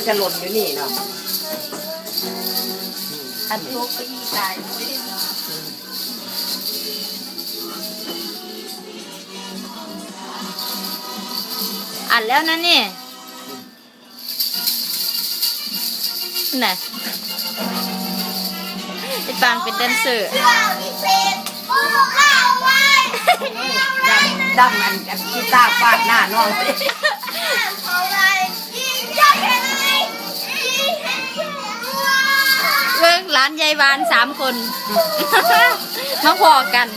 ก็จะหล่นอยู่นี่เนาะอันทุกปีตายไม่ได้อัดแล้วนะนี่น่ะไอ้ปานเป็นแดนเซอร์ดังนั้นกันกีตาร์ฟาดหน้าน้องสิ ร้านยายบานสามคนมาพอกัน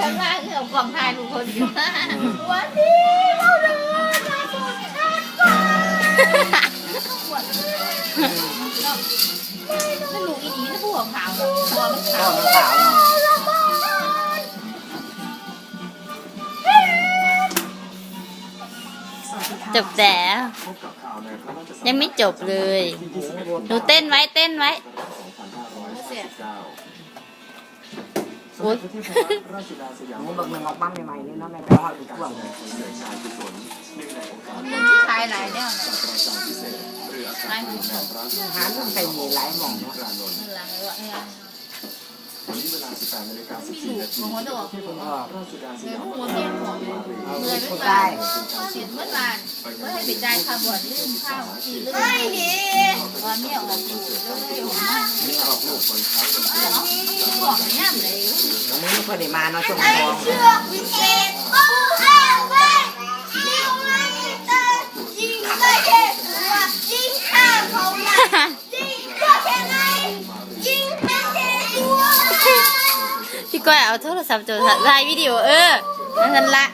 ท่านว่าคือเอากล่องทายทุกคนอยู่วันนี้เราเดินมาสู่ชาติฟ้าสนุกอีนี้นะผู้ของขาวตัวมันก็ขาวมันขาว จบแต่ยังไม่จบเลยหนูเต้นไว้เต้นไว้โอ๊ยหมูบักหนึ่งออกมาใหม่ๆนี่เนาะแม่ไปเอาอีกช่วงเลยทายหลายแนวนะลายหูหงหาลูกใส่หมีหลายหม่องเนาะ หลังเลยว่าเนี่ยหัวดอกคุณออกเมื่อหัวเมียหัวเอาเมื่อผู้ไม่ตายเสียเมื่อวานเมื่อให้ปิดใจคำบวชลืมข้าวกินลืมไม่ดีวันนี้ออกอยู่แล้วเลยหัวมากบอกย่ำเลยอันไม่พอยได้มาเนาะช่วงไอ้ทองเชือกวิเศษ พี่ก้อยเอาโทรศัพท์จดถ่ายวิดีโอเออนั่นละ